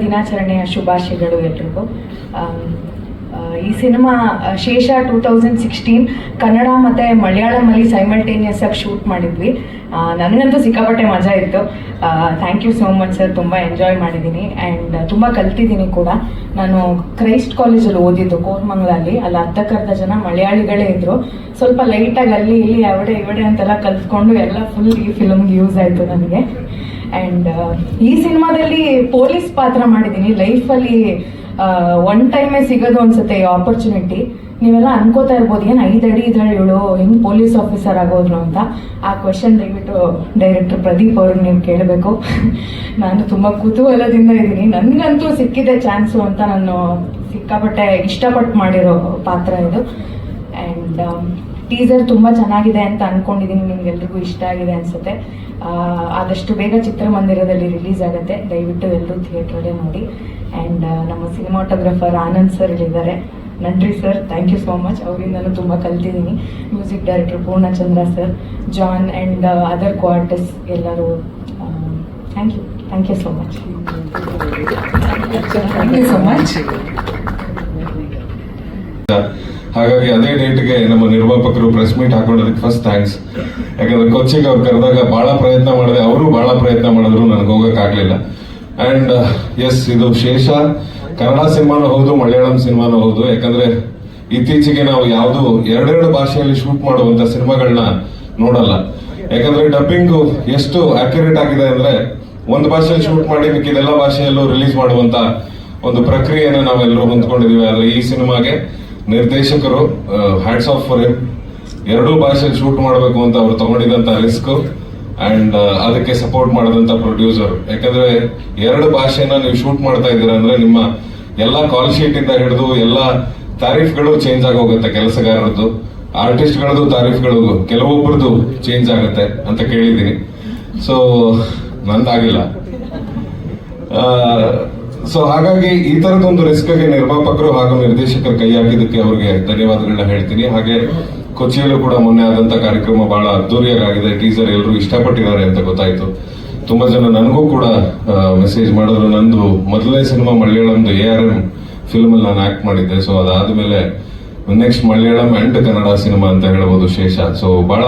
ದಿನಾಚರಣೆಯ ಶುಭಾಶಯಗಳು ಎಲ್ರಿಗೂ. ಈ ಸಿನಿಮಾ ಶೇಷ ಟೂ ತೌಸಂಡ್ ಸಿಕ್ಸ್ಟೀನ್ ಕನ್ನಡ ಮತ್ತು ಮಲಯಾಳಮಲ್ಲಿ ಸೈಮಲ್ಟೇನಿಯಸ್ ಆಗಿ ಶೂಟ್ ಮಾಡಿದ್ವಿ. ನನಗಂತೂ ಸಿಕ್ಕಾಪಟ್ಟೆ ಮಜಾ ಇತ್ತು. Thank you so much sir ತುಂಬ ಎಂಜಾಯ್ ಮಾಡಿದ್ದೀನಿ ಆ್ಯಂಡ್ ತುಂಬ ಕಲ್ತಿದ್ದೀನಿ ಕೂಡ. ನಾನು ಕ್ರೈಸ್ಟ್ ಕಾಲೇಜಲ್ಲಿ ಓದಿದ್ದು ಕೋರ್ಮಂಗ್ಲಲ್ಲಿ. ಅಲ್ಲಿ ಅರ್ಧಕ್ಕರ್ಧ ಜನ ಮಲಯಾಳಿಗಳೇ ಇದ್ದರು ಸ್ವಲ್ಪ ಲೈಟಾಗಿ ಅಲ್ಲಿ ಇಲ್ಲಿ ಅವಡೆ ಇವಡೆ ಅಂತೆಲ್ಲ ಕಲ್ತ್ಕೊಂಡು ಎಲ್ಲ ಫುಲ್ ಈ ಫಿಲಮ್ಗೆ ಯೂಸ್ ಆಯಿತು ನನಗೆ. ಆ್ಯಂಡ್ ಈ ಸಿನಿಮಾದಲ್ಲಿ ಪೊಲೀಸ್ ಪಾತ್ರ ಮಾಡಿದ್ದೀನಿ ಲೈಫಲ್ಲಿ ಒನ್ ಟೈಮೇ ಸಿಗೋದು ಅನ್ಸುತ್ತೆ ಈ ಆಪರ್ಚುನಿಟಿ ನೀವೆಲ್ಲ ಅನ್ಕೋತಾ ಇರ್ಬೋದು, ಏನು ಐದು ಅಡಿ ಇದ್ದಾಳೆ ಇವಳು ಹೆಂಗೆ ಪೊಲೀಸ್ ಆಫೀಸರ್ ಆಗೋದ್ರು ಅಂತ. ಆ ಕ್ವಶನ್ ದಯವಿಟ್ಟು ಡೈರೆಕ್ಟರ್ ಪ್ರದೀಪ್ ಅವ್ರಿಗೆ ನೀವು ಕೇಳಬೇಕು. ನಾನು ತುಂಬ ಕುತೂಹಲದಿಂದ ಇದ್ದೀನಿ. ನನಗಂತೂ ಸಿಕ್ಕಿದೆ ಚಾನ್ಸು ಅಂತ ನಾನು ಸಿಕ್ಕಾಪಟ್ಟೆ ಇಷ್ಟಪಟ್ಟು ಮಾಡಿರೋ ಪಾತ್ರ ಇದು. ಆ್ಯಂಡ್ ಟೀಸರ್ ತುಂಬ ಚೆನ್ನಾಗಿದೆ ಅಂತ ಅನ್ಕೊಂಡಿದ್ದೀನಿ, ನಿಮ್ಗೆಲ್ರಿಗೂ ಇಷ್ಟ ಆಗಿದೆ ಅನ್ಸುತ್ತೆ. ಆದಷ್ಟು ಬೇಗ ಚಿತ್ರಮಂದಿರದಲ್ಲಿ ರಿಲೀಸ್ ಆಗುತ್ತೆ. ದಯವಿಟ್ಟು ಎಲ್ಲರೂ ಥಿಯೇಟ್ರಲ್ಲೇ ನೋಡಿ. ಆ್ಯಂಡ್ ನಮ್ಮ ಸಿನಿಮಾಟೋಗ್ರಫರ್ ಆನಂದ್ ಸರ್ ಇದ್ದಾರೆ ನನ್ರಿ sir thank you so much ಅವರಿಂದನೂ ತುಂಬ ಕಲ್ತಿದ್ದೀನಿ music director Purnachandra sir John and other quarters ಎಲ್ಲರೂ thank you thank you so much thank much ಹಾಗಾಗಿ ಅದೇ ಡೇಟ್ಗೆ ನಮ್ಮ ನಿರ್ಮಾಪಕರು ಪ್ರೆಸ್ ಮೀಟ್ ಹಾಕೊಂಡೋದಕ್ಕೆ ಫಸ್ಟ್ ಥ್ಯಾಂಕ್ಸ್ ಯಾಕಂದ್ರೆ ಕೊಚ್ಚಿಗೆ ಅವ್ರು ಕರೆದಾಗ ಬಹಳ ಪ್ರಯತ್ನ ಮಾಡಿದೆ, ಅವರು ಬಹಳ ಪ್ರಯತ್ನ ಮಾಡಿದ್ರು, ನನಗೆ ಹೋಗಕ್ ಅಂಡ್ ಎಸ್ ಇದು ಶೇಷ. ಕನ್ನಡ ಸಿನಿಮಾನು ಹೌದು, ಮಲಯಾಳಂ ಸಿನಿಮಾನು ಹೌದು. ಯಾಕಂದ್ರೆ ಇತ್ತೀಚೆಗೆ ನಾವು ಯಾವುದು ಎರಡೆರಡು ಭಾಷೆಯಲ್ಲಿ ಶೂಟ್ ಮಾಡುವಂತ ಸಿನಿಮಾಗಳನ್ನ ನೋಡಲ್ಲ. ಯಾಕಂದ್ರೆ ಡಬ್ಬಿಂಗ್ ಎಷ್ಟು ಅಕ್ಯುರೇಟ್ ಆಗಿದೆ ಅಂದ್ರೆ ಒಂದು ಭಾಷೆಯಲ್ಲಿ ಶೂಟ್ ಮಾಡಿ ಮಿಕ್ಕಿದೆಲ್ಲ ಭಾಷೆಯಲ್ಲೂ ರಿಲೀಸ್ ಮಾಡುವಂತ ಒಂದು ಪ್ರಕ್ರಿಯೆನ ನಾವೆಲ್ಲರೂ ಹೊಂದ್ಕೊಂಡಿದೀವಿ ಆದ್ರೆ ಈ ಸಿನಿಮಾಗೆ ನಿರ್ದೇಶಕರು ಹ್ಯಾಟ್ಸ್ ಆಫ್ ಫಾರ್ ಎರಡೂ ಭಾಷೆಯಲ್ಲಿ ಶೂಟ್ ಮಾಡಬೇಕು ಅಂತ ಅವರು ತಗೊಂಡಿದಂತ ರಿಸ್ಕ್. ಅಂಡ್ ಅದಕ್ಕೆ ಸಪೋರ್ಟ್ ಮಾಡಿದಂತ ಪ್ರೊಡ್ಯೂಸರ್ ಯಾಕಂದ್ರೆ ಎರಡು ಭಾಷೆನ ನೀವು ಶೂಟ್ ಮಾಡ್ತಾ ಇದ್ದೀರಾ ಅಂದ್ರೆ ನಿಮ್ಮ ಎಲ್ಲ ಕಾಲ್ ಶೀಟ್ ಇಂದ ಹಿಡಿದು ಎಲ್ಲ ತಾರೀಫ್ಗಳು ಚೇಂಜ್ ಆಗೋಗುತ್ತೆ ಕೆಲಸಗಾರರದ್ದು. ಆರ್ಟಿಸ್ಟ್ಗಳದ್ದು ತಾರೀಫ್ಗಳು ಕೆಲವೊಬ್ಬರದ್ದು ಚೇಂಜ್ ಆಗುತ್ತೆ ಅಂತ ಕೇಳಿದ್ದೀನಿ. ಸೊ ನಂದಾಗಿಲ್ಲ. ಸೊ ಹಾಗಾಗಿ ಈ ತರದೊಂದು ರಿಸ್ಕ್ಗೆ ನಿರ್ಮಾಪಕರು ಹಾಗೂ ನಿರ್ದೇಶಕರು ಕೈ ಹಾಕಿದ್ದಕ್ಕೆ ಅವರಿಗೆ ಧನ್ಯವಾದಗಳನ್ನ ಹೇಳ್ತೀನಿ. ಹಾಗೆ ಕೊಚ್ಚಿಯಲ್ಲೂ ಕೂಡ ಮೊನ್ನೆ ಆದಂತ ಕಾರ್ಯಕ್ರಮ ಬಹಳ ಅದ್ದೂರಿಯಾಗಿದೆ ಟೀಸರ್ ಎಲ್ಲರೂ ಇಷ್ಟಪಟ್ಟಿದ್ದಾರೆ ಅಂತ ಗೊತ್ತಾಯ್ತು. ತುಂಬಾ ಜನ ನನಗೂ ಕೂಡ ಮೆಸೇಜ್ ಮಾಡಿದ್ರು. ನಂದು ಮೊದಲನೇ ಸಿನಿಮಾ ಮಲಯಾಳಂದು ಎ ಆರ್ ಎಂ ಫಿಲ್ಮ್ ಅಲ್ಲಿ ನಾನು ಆಕ್ಟ್ ಮಾಡಿದ್ದೆ. ಸೊ ಅದಾದ್ಮೇಲೆ next Malayalam and Kannada cinema ಅಂತ ಹೇಳ್ಬೋದು ಶೇಷ. ಸೊ ಬಹಳ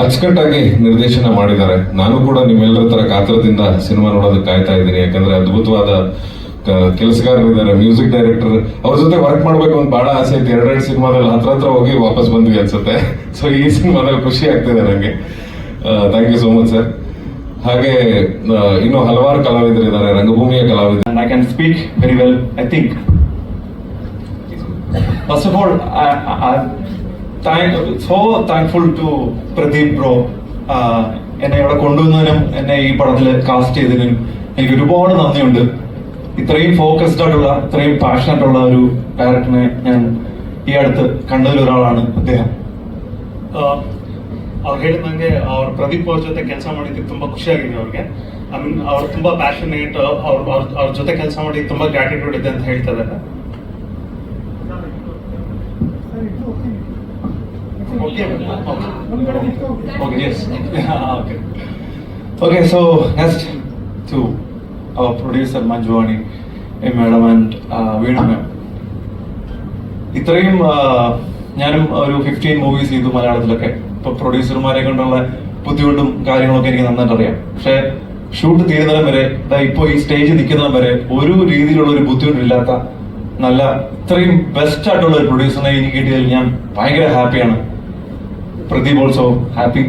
ಅಚ್ಚುಕಟ್ಟಾಗಿ ನಿರ್ದೇಶನ ಮಾಡಿದ್ದಾರೆ. ನಾನು ಕೂಡ ನಿಮ್ಮೆಲ್ಲರ ತರ ಕಾತರದಿಂದ ಸಿನಿಮಾ ನೋಡೋದಕ್ಕೆ ಕಾಯ್ತಾ ಇದ್ದೀನಿ. ಯಾಕಂದ್ರೆ ಅದ್ಭುತವಾದ ಕೆಲಸಗಾರರಿದ್ದಾರೆ, ಮ್ಯೂಸಿಕ್ ಡೈರೆಕ್ಟರ್. ಅವ್ರ ಜೊತೆ ವರ್ಕ್ ಮಾಡ್ಬೇಕು ಅಂತ ಬಹಳ ಆಸೆ ಇತ್ತು. ಎರಡೆರಡು ಸಿನಿಮಾದಲ್ಲಿ ಹತ್ರ ಹತ್ರ ಹೋಗಿ ವಾಪಸ್ ಬಂದ್ವಿ ಅನ್ಸುತ್ತೆ. ಸೊ ಈ ಸಿನಿಮಾದಲ್ಲಿ ಖುಷಿ ಆಗ್ತಿದೆ ನನಗೆ thank you so much sir ಹಾಗೆ ಇನ್ನು ಹಲವಾರು ಕಲಾವಿದರು ಇದ್ದಾರೆ. ರಂಗಭೂಮಿಯ ಕಲಾವಿದರು. I can speak very well I think first of all thank, so thankful to Pradeep bro. Uh, എന്നെ ഇവിടെ കൊണ്ടുവന്നതിനും എന്നെ ഈ പടത്തിൽ കാസ്റ്റ് ചെയ്തതിനും എനിക്ക് ഒരുപാട് നന്ദിയുണ്ട് ഇത്രയും ഫോക്കസ്ഡ് ആയിട്ടുള്ള ഇത്രയും പാഷനറ്റ് ഉള്ള ഒരു ഡയറക്ടറിനെ ഞാൻ ഈ അടുത്ത് കണ്ടതിൽ ഒരാളാണ് അദ്ദേഹം ಅವ್ರು ಹೇಳಿದಂಗೆ ಅವ್ರ ಪ್ರದೀಪ್ ಅವ್ರ ಜೊತೆ ಕೆಲಸ ಮಾಡಿದ್ದಕ್ಕೆ ತುಂಬಾ ಖುಷಿಯಾಗಿದೆ ಅವ್ರಿಗೆ ಐ ಮೀನ್ ಅವ್ರು ತುಂಬಾ ಪ್ಯಾಷನೇಟ್ ಅವ್ರ ಅವ್ರ ಅವ್ರ ಜೊತೆ ಕೆಲಸ ಮಾಡಿ ತುಂಬಾ ಗ್ರಾಟಿಟ್ಯೂಡ್ ಇದೆ ಅಂತ ಹೇಳ್ತಾ ಇದ್ದಾರೆ Next to our producer Manjwani, a madam and uh, Veenu ma'am. ഇത്രയും ഞാനും ഒരു ഫിഫ്റ്റീൻ മൂവീസ് ചെയ്തു മലയാളത്തിലൊക്കെ. ഇപ്പൊ പ്രൊഡ്യൂസർമാരെ കൊണ്ടുള്ള ബുദ്ധിമുട്ടും കാര്യങ്ങളൊക്കെ എനിക്ക് നന്നായിട്ട് അറിയാം പക്ഷെ ഷൂട്ട് തീരുന്നിടം വരെ ഇപ്പോൾ ഇപ്പൊ ഈ സ്റ്റേജ് നിൽക്കുന്നിടം വരെ ഒരു രീതിയിലുള്ള ഒരു ബുദ്ധിമുട്ടില്ലാത്ത നല്ല ഇത്രയും ബെസ്റ്റ് ആയിട്ടുള്ള ഒരു പ്രൊഡ്യൂസറിനെ എനിക്ക് കിട്ടിയതിൽ ഞാൻ ഭയങ്കര ഹാപ്പിയാണ് പ്രദീപ് ഓൾസോ ഹാപ്പി